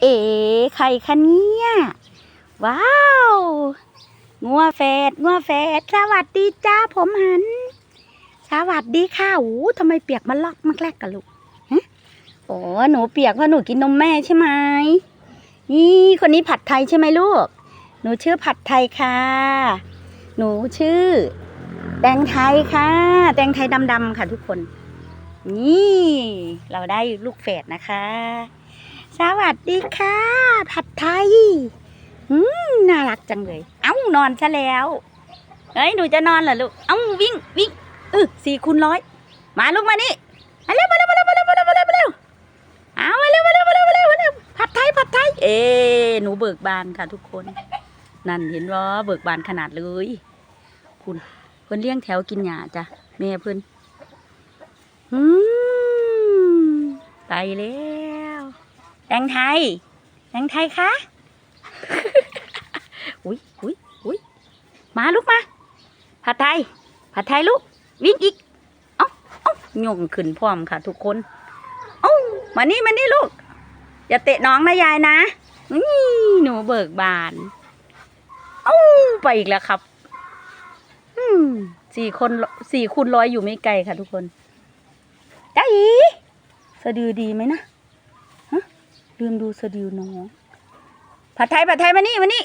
เอ๋ใครคะเนี่ย ว้าวงัวแฝดงัวแฝดสวัสดีจ้าผมหัน สวัสดีค่ะโอ้ทำไมเปียกมันลอกมากแรกกันลูกฮะโอ้หนูเปียกเพราะหนูกินนมแม่ใช่ไหมนี่คนนี้ผัดไทยใช่ไหมลูก หนูชื่อผัดไทยค่ะ หนูชื่อ แตงไทยค่ะ แตงไทยดำๆค่ะทุกคน นี่ เราได้ลูกแฝดนะคะ สวัสดีค่ะ ผัดไทย อืมน่ารักจังเลย เอ้านอนซะแล้วเอ้ยหนูจะนอนเหรอลูก เอ้าวิ่งวิ่งเออสี่คูณร้อยมาลูกมานี่มาเร็วมาเร็วมาเร็วมาเร็วมาเร็วมาเร็วมาเร็วเอามาเร็วมาเร็วมาเร็วมาเร็วมาเร็วผัดไทยผัดไทย เอ๊หนูเบิกบานค่ะทุกคน นั่นเห็นว่าเบิกบานขนาดเลย คุณเพิ่นเลี้ยงแถวกินหญ้าจ้ะแม่เพิ่นอืมไปแล้ว แตงไทยแตงไทยคะอุ้ยอุ้ยอุ้ยมาลูกมาผัดไทยผัดไทยลูก วิ่งอีก เอ้าเอ้าโยงขึ้นพร้อมค่ะ ทุกคนเอ้ามานี่มานี่ลูก อย่าเตะน้องนะยายนะนี่หนูเบิกบานเอ้าไปอีกแล้วครับ อืมสี่คนสี่คูณร้อยอยู่ไม่ไกลค่ะ ทุกคนจ้าอีสะดือดีไหมนะ ลืมดูสะดิวน้อง ผัดไทยผัดไทยมานี่มานี่